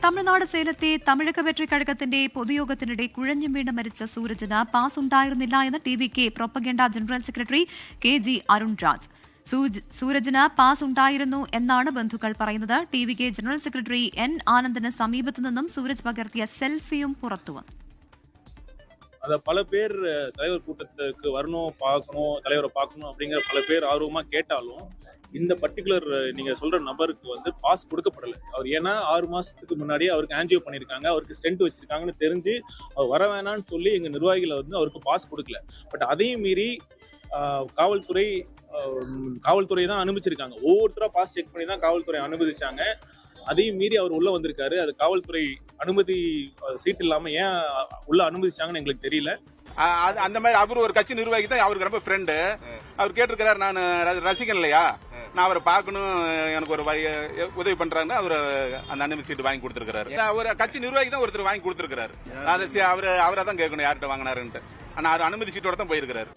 തമിഴ്നാട് സേലത്തെ തമിഴക വെട്രി കഴകത്തിന്റെ പൊതുയോഗത്തിനിടെ കുഴഞ്ഞു വീണ് മരിച്ച സൂരജിന് പാസ് ഉണ്ടായിരുന്നില്ല എന്ന് T V K propaganda general secretary K G Arun Raj സൂരജിന് pass ഉണ്ടായിരുന്നു എന്നാണ് ബന്ധുക്കൾ പറയുന്നത്. T V K general secretary N ആനന്ദിന് സമീപത്തു നിന്നും സൂരജ് പകർത്തിയ സെൽഫിയും പുറത്തുവന്നു அதை பல பேர் தலைவர் கூட்டத்துக்கு வரணும் பார்க்கணும் தலைவரை பார்க்கணும் அப்படிங்கிற பல பேர் ஆர்வமாக கேட்டாலும் இந்த பர்டிகுலர் நீங்கள் சொல்கிற நபருக்கு வந்து பாஸ் கொடுக்கப்படலை. அவர் ஏன்னா ஆறு மாதத்துக்கு முன்னாடி அவருக்கு ஆன்ஜியோ பண்ணியிருக்காங்க அவருக்கு ஸ்டென்ட் வச்சுருக்காங்கன்னு தெரிஞ்சு அவர் வர வேணான்னு சொல்லி எங்கள் நிர்வாகிகளை வந்து அவருக்கு பாஸ் கொடுக்கல. பட் அதையும் மீறி காவல்துறை காவல்துறை தான் அனுமதிச்சிருக்காங்க. ஒவ்வொருத்தராக பாஸ் செக் பண்ணி தான் காவல்துறை அனுமதிச்சாங்க. அதையும் மீறி அவர் உள்ளே வந்திருக்காரு. அது காவல்துறை அனுமதி சீட் இல்லாம ஏன் உள்ள அனுமதிச்சாங்கன்னு எங்களுக்கு தெரியல. அது- அந்த மாதிரி அவர் ஒரு கட்சி நிர்வாகி தான் அவருக்கு ரொம்ப ஃப்ரெண்டு அவர் கேட்டிருக்கிறாரு நான் ரசிகன் இல்லையா நான் அவரை பார்க்கணும் எனக்கு ஒரு உதவி பண்றாருன்னு அவர் அந்த அனுமதி சீட்டு வாங்கி கொடுத்துருக்காரு அவர் கட்சி நிர்வாகி தான் ஒருத்தர் வாங்கி கொடுத்துருக்காரு அதை அவரு அவரை தான் கேட்கணும் யார்கிட்ட வாங்கினாருன்ட்டு. ஆனா அவர் அனுமதி சீட்டோட தான் போயிருக்கிறாரு.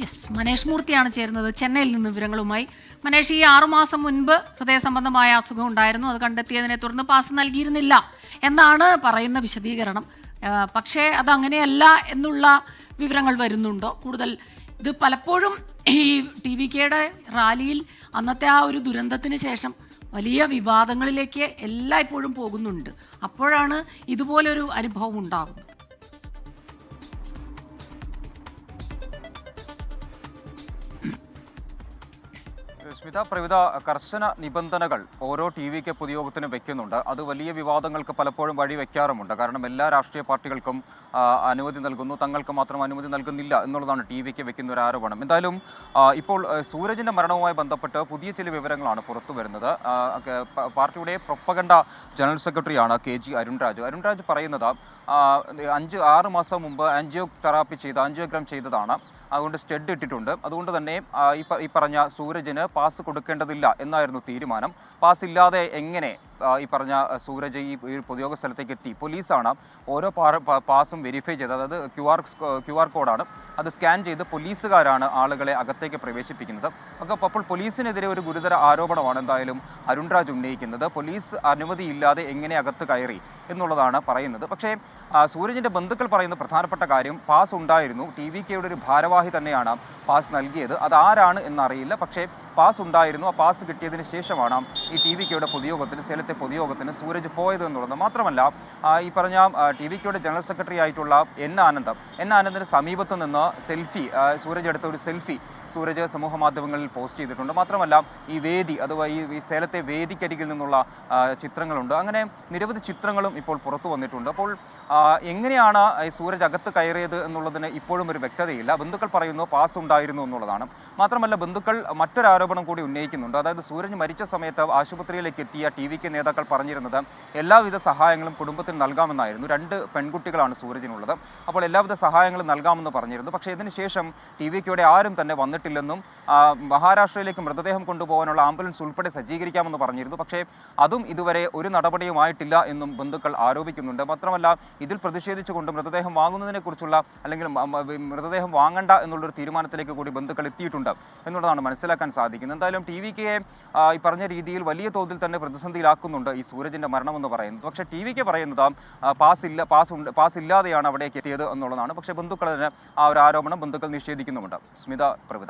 യെസ് മനേഷ് മൂർത്തിയാണ് ചേരുന്നത് ചെന്നൈയിൽ നിന്ന് വിവരങ്ങളുമായി. മനേഷ് ഈ ആറുമാസം മുൻപ് ഹൃദയ സംബന്ധമായ അസുഖം ഉണ്ടായിരുന്നു. അത് കണ്ടെത്തിയതിനെ തുടർന്ന് പാസ് നൽകിയിരുന്നില്ല എന്നാണ് പറയുന്ന വിശദീകരണം. പക്ഷേ അത് അങ്ങനെയല്ല എന്നുള്ള വിവരങ്ങൾ വരുന്നുണ്ടോ? കൂടുതൽ ഇത് പലപ്പോഴും ഈ ടി വി കെയുടെ റാലിയിൽ അന്നത്തെ ആ ഒരു ദുരന്തത്തിന് ശേഷം വലിയ വിവാദങ്ങളിലേക്ക് എല്ലായ്പ്പോഴും പോകുന്നുണ്ട്. അപ്പോഴാണ് ഇതുപോലൊരു അനുഭവം ഉണ്ടാകുന്നത്. സ്മിത പ്രവിധ കർശന നിബന്ധനകൾ ഓരോ ടി വിക്ക് പൊതുയോഗത്തിന് വെക്കുന്നുണ്ട്. അത് വലിയ വിവാദങ്ങൾക്ക് പലപ്പോഴും വഴി വെക്കാറുമുണ്ട്. കാരണം എല്ലാ രാഷ്ട്രീയ പാർട്ടികൾക്കും അനുമതി നൽകുന്നു. തങ്ങൾക്ക് മാത്രം അനുമതി നൽകുന്നില്ല എന്നുള്ളതാണ് ടി വിക്ക് വെക്കുന്ന ഒരു ആരോപണം. എന്തായാലും ഇപ്പോൾ സൂരജിന്റെ മരണവുമായി ബന്ധപ്പെട്ട് പുതിയ ചില വിവരങ്ങളാണ് പുറത്തു വരുന്നത്. പാർട്ടിയുടെ പ്രൊപ്പഗണ്ട ജനറൽ സെക്രട്ടറിയാണ് കെ ജി അരുൺരാജ്. അരുൺരാജ് പറയുന്നത് അഞ്ച് ആറ് മാസം മുമ്പ് ആൻജിയോ തെറാപ്പി ചെയ്ത ആൻജിയോഗ്രാം ചെയ്തതാണ്. അതുകൊണ്ട് സ്റ്റെഡ് ഇട്ടിട്ടുണ്ട്. അതുകൊണ്ട് തന്നെ ഈ പറഞ്ഞ സൂരജിന് പാസ് കൊടുക്കേണ്ടതില്ല എന്നായിരുന്നു തീരുമാനം. പാസ് ഇല്ലാതെ എങ്ങനെ ഈ പറഞ്ഞ സൂരജ് ഈ പൊതുയോഗ സ്ഥലത്തേക്ക് എത്തി. പോലീസാണ് ഓരോ പാസും വെരിഫൈ ചെയ്ത് അതായത് ക്യു ആർ ക്യു ആർ കോഡാണ് അത് സ്കാൻ ചെയ്ത് പോലീസുകാരാണ് ആളുകളെ അകത്തേക്ക് പ്രവേശിപ്പിക്കുന്നത്. ഒക്കെ അപ്പോൾ പോലീസിനെതിരെ ഒരു ഗുരുതര ആരോപണമാണ് എന്തായാലും അരുൺരാജ് ഉന്നയിക്കുന്നത്. പോലീസ് അനുമതിയില്ലാതെ എങ്ങനെ അകത്ത് കയറി എന്നുള്ളതാണ് പറയുന്നത്. പക്ഷേ സൂരജിന്റെ ബന്ധുക്കൾ പറയുന്ന പ്രധാനപ്പെട്ട കാര്യം പാസ് ഉണ്ടായിരുന്നു. ടി വി കെയുടെ ഒരു ഭാരവാഹി തന്നെയാണ് പാസ് നൽകിയത്. അത് ആരാണ് എന്നറിയില്ല. പക്ഷേ പാസ് ഉണ്ടായിരുന്നു. ആ പാസ് കിട്ടിയതിന് ശേഷമാണ് ഈ ടി വി കെയുടെ പൊതുയോഗത്തിന് സേലത്തെ പൊതുയോഗത്തിന് സൂരജ് പോയത് എന്നുള്ളത് മാത്രമല്ല ഈ പറഞ്ഞ ടി വി കെയുടെ ജനറൽ സെക്രട്ടറി ആയിട്ടുള്ള എൻ ആനന്ദം. എൻ ആനന്ദിന് സമീപത്ത് നിന്ന് സെൽഫി സൂരജ് എടുത്ത ഒരു സെൽഫി സൂരജ് സമൂഹ മാധ്യമങ്ങളിൽ പോസ്റ്റ് ചെയ്തിട്ടുണ്ട്. മാത്രമല്ല ഈ വേദി അഥവാ ഈ സേലത്തെ വേദിക്കരികിൽ നിന്നുള്ള ചിത്രങ്ങളുണ്ട്. അങ്ങനെ നിരവധി ചിത്രങ്ങളും ഇപ്പോൾ പുറത്തു വന്നിട്ടുണ്ട്. അപ്പോൾ എങ്ങനെയാണ് സൂരജ് അകത്ത് കയറിയത് എന്നുള്ളതിന് ഇപ്പോഴും ഒരു വ്യക്തതയില്ല. ബന്ധുക്കൾ പറയുന്നു പാസ് ഉണ്ടായിരുന്നു എന്നുള്ളതാണ്. മാത്രമല്ല ബന്ധുക്കൾ മറ്റൊരു ആരോപണം കൂടി ഉന്നയിക്കുന്നുണ്ട്. അതായത് സൂരജ് മരിച്ച സമയത്ത് ആശുപത്രിയിലേക്ക് എത്തിയ ടി വിക്ക് നേതാക്കൾ പറഞ്ഞിരുന്നത് എല്ലാവിധ സഹായങ്ങളും കുടുംബത്തിന് നൽകാമെന്നായിരുന്നു. രണ്ട് പെൺകുട്ടികളാണ് സൂരജിനുള്ളത്. അപ്പോൾ എല്ലാവിധ സഹായങ്ങളും നൽകാമെന്ന് പറഞ്ഞിരുന്നു. പക്ഷേ ഇതിനുശേഷം ടി വിക്കൂടെ ആരും തന്നെ വന്നിട്ടില്ലെന്നും മഹാരാഷ്ട്രയിലേക്ക് മൃതദേഹം കൊണ്ടുപോകാനുള്ള ആംബുലൻസ് ഉൾപ്പെടെ സജ്ജീകരിക്കാമെന്ന് പറഞ്ഞിരുന്നു. പക്ഷേ അതും ഇതുവരെ ഒരു നടപടിയുമായിട്ടില്ല എന്നും ബന്ധുക്കൾ ആരോപിക്കുന്നുണ്ട്. മാത്രമല്ല ഇതിൽ പ്രതിഷേധിച്ചുകൊണ്ട് മൃതദേഹം വാങ്ങുന്നതിനെക്കുറിച്ചുള്ള അല്ലെങ്കിൽ മൃതദേഹം വാങ്ങണ്ട എന്നുള്ളൊരു തീരുമാനത്തിലേക്ക് കൂടി ബന്ധുക്കൾ എത്തിയിട്ടുണ്ട് എന്നുള്ളതാണ് മനസ്സിലാക്കാൻ സാധിക്കുന്നത്. എന്തായാലും ടി വി കെയെ ഈ പറഞ്ഞ രീതിയിൽ വലിയ തോതിൽ തന്നെ പ്രതിസന്ധിയിലാക്കുന്നുണ്ട് ഈ സൂരജിന്റെ മരണമെന്ന് പറയുന്നത്. പക്ഷേ ടി വി കെ പറയുന്നത് പാസ് ഇല്ല പാസ് ഉണ്ട് പാസ് ഇല്ലാതെയാണ് അവിടേക്ക് എത്തിയത് എന്നുള്ളതാണ്. പക്ഷേ ബന്ധുക്കൾ ആ ഒരു ആരോപണം ബന്ധുക്കൾ നിഷേധിക്കുന്നുമുണ്ട്. സ്മിത പ്രവിത